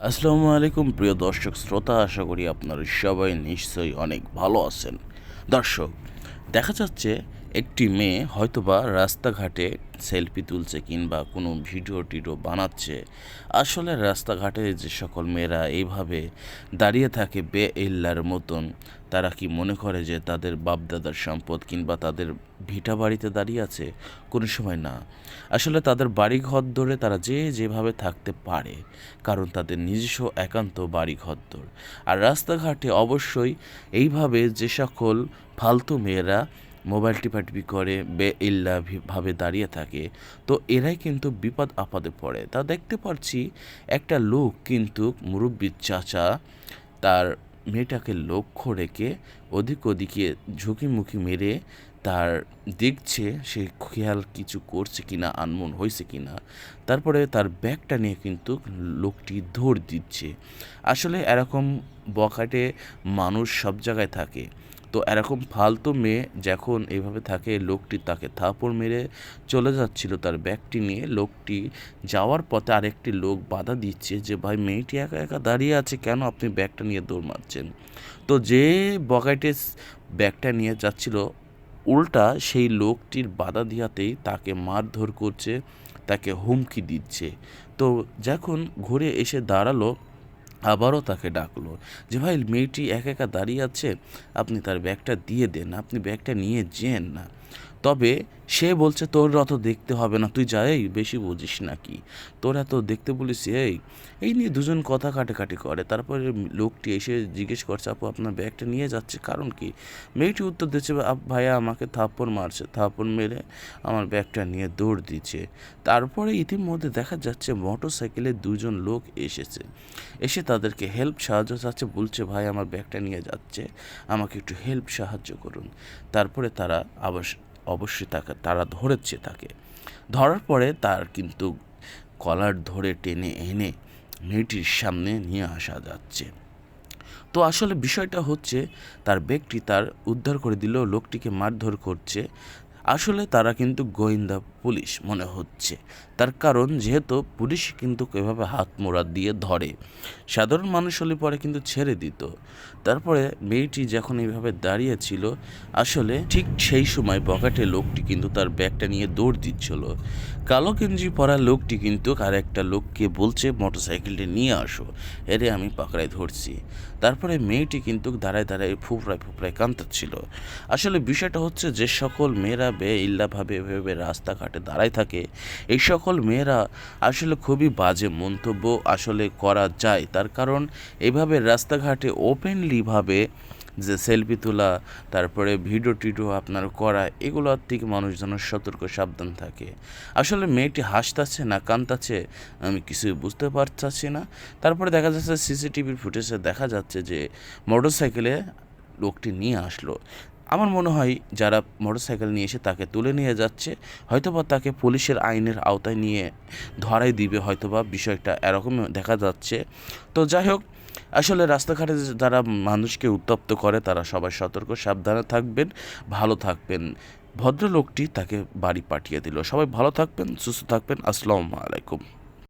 আসসালামু আলাইকুম প্রিয় দর্শক শ্রোতা, আশা করি আপনারা সবাই নিশ্চয়ই অনেক ভালো আছেন। দর্শক, দেখা যাচ্ছে একটি মেয়ে হয়তোবা রাস্তাঘাটে সেলফি তুলছে কিংবা কোনো ভিডিও টিডিও বানাচ্ছে। আসলে রাস্তাঘাটে যে সকল মেয়েরা এইভাবে দাঁড়িয়ে থাকে বে ইল্লার মতন, তারা কি মনে করে যে তাদের বাপদাদার সম্পদ কিংবা তাদের ভিটা বাড়িতে দাঁড়িয়ে আছে? কোনো সময় না। আসলে তাদের বাড়ি ঘর ধরে তারা যে যেভাবে থাকতে পারে, কারণ তাদের নিজস্ব একান্ত বাড়ি ঘর ধর। আর রাস্তাঘাটে অবশ্যই এইভাবে যে সকল ফালতু মেয়েরা মোবাইল টিপাটিপি করে, বে ইল্লা ভাবে দাঁড়িয়ে থাকে। তো এরাই কিন্তু বিপদ আপদে পড়ে। তা দেখতে পাচ্ছি একটা লোক কিন্তু মুরব্বীর চাচা তার মেয়েটাকে লক্ষ্য রেখে ওদিক ওদিকে ঝুঁকিমুখি মেরে তার দেখছে সে খেয়াল কিছু করছে কিনা, আনমন হয়েছে কিনা। তারপরে তার ব্যাগটা নিয়ে কিন্তু লোকটি দৌড় দিচ্ছে। আসলে এরকম বখাটে মানুষ সব জায়গায় থাকে। তো এরকম ফালতু মেয়ে যখন এইভাবে থাকে, লোকটি তাকে থাপড় মেরে চলে যাচ্ছিল তার ব্যাগটি নিয়ে। লোকটি যাওয়ার পথে আরেকটি লোক বাধা দিচ্ছে যে, ভাই, মেয়েটি একা একা দাঁড়িয়ে আছে কেন? আপনি ব্যাগটা নিয়ে দৌড় মারছেন। তো যে বগাইটে ব্যাগটা নিয়ে যাচ্ছিল, উল্টা সেই লোকটির বাধা দিয়াতেই তাকে মারধর করছে, তাকে হুমকি দিচ্ছে। তো যখন ঘুরে এসে দাঁড়াল আবারও তাকে ডাকলো যে, ভাই, মেয়েটি একা একা দাঁড়িয়ে আছে। আপনি তার ব্যাগটা দিয়ে দেন, আপনি ব্যাগটা নিয়ে যেন না। তবে সে বলছে, তোর অত দেখতে হবে না। তুই যাই বেশি বুঝিস নাকি তোর এত দেখতে বলিস, এই এই নিয়ে দুজন কথা কাটাকাটি করে। তারপরে লোকটি এসে জিজ্ঞেস করছে, আপু, আপনার ব্যাগটা নিয়ে যাচ্ছে। কারণ কি? মেয়েটি উত্তর দিচ্ছে ভাইয়া, আমাকে থাপ্পড় মারছে। থাপ্পড় মেরে আমার ব্যাগটা নিয়ে দৌড় দিচ্ছে। তারপরে ইতিমধ্যে দেখা যাচ্ছে মোটর সাইকেলে দুজন লোক এসেছে। এসে তাদেরকে হেল্প, সাহায্য চাচ্ছে, বলছে, ভাই, আমার ব্যাগটা নিয়ে যাচ্ছে। আমাকে একটু হেল্প সাহায্য করুন। তারপরে তারা অবশ্য অবশ্যই তাকে, তারা ধরেছে তাকে। ধরার পরে তার কিন্তু কলার ধরে টেনে এনে মেয়েটির সামনে নিয়ে আসা যাচ্ছে। তো আসলে বিষয়টা হচ্ছে, তার ব্যক্তি তার উদ্ধার করে দিল, লোকটিকে মারধর করছে। আসলে তারা কিন্তু গোয়েন্দা পুলিশ মনে হচ্ছে। তার কারণ যেহেতু পুলিশ কিন্তু এভাবে হাত মোড়া দিয়ে ধরে। সাধারণ মানুষ হলে পরে কিন্তু ছেড়ে দিত। তারপরে মেয়েটি যখন এইভাবে দাঁড়িয়েছিল আসলে ঠিক সেই সময় বকাটে লোকটি কিন্তু তার ব্যাগটা নিয়ে দৌড় দিচ্ছিল। কালো গেঞ্জি পরা লোকটি কিন্তু আর একটা লোককে বলছে, মোটরসাইকেলটি নিয়ে আসো। এরে আমি পাকড়ায় ধরছি। তারপরে মেয়েটি কিন্তু দাঁড়ায় দাঁড়ায় ফুপড়ায় ফুপড়ায় কান্তাচ্ছিল আসলে বিষয়টা হচ্ছে যে সকল মেয়েরা বে ইল্লাভাবে এভাবে রাস্তাঘাটে দাঁড়ায় থাকে। এই সকল মেয়েরা আসলে খুবই বাজে মন্তব্য আসলে করা যায়। তার কারণ এইভাবে রাস্তাঘাটে ওপেনলিভাবে যে সেলফি তোলা, তারপরে ভিডিও টিডিও আপনার করা এগুলোর থেকে মানুষ যেন সতর্ক সাবধান থাকে। আসলে মেয়েটি হাসতাছে না কান্তাছে আমি কিছুই বুঝতে পারছি না। তারপরে দেখা যাচ্ছে সিসিটিভির ফুটেজে দেখা যাচ্ছে যে মোটরসাইকেলে লোকটি নিয়ে আসলো। আমার মনে হয় যারা মোটরসাইকেল নিয়ে এসে তাকে তুলে নিয়ে যাচ্ছে, হয়তোবা তাকে পুলিশের আইনের আওতায় নিয়ে ধরাই দিবে, হয়তোবা বিষয়টা এরকম দেখা যাচ্ছে। তো যাই হোক, আসলে রাস্তাঘাটে যারা মানুষকে উত্তপ্ত করে, তারা সবাই সতর্ক, সাবধানে থাকবেন, ভালো থাকবেন। ভদ্রলোকটি তাকে বাড়ি পাঠিয়ে দিল। সবাই ভালো থাকবেন, সুস্থ থাকবেন। আসসালামু আলাইকুম।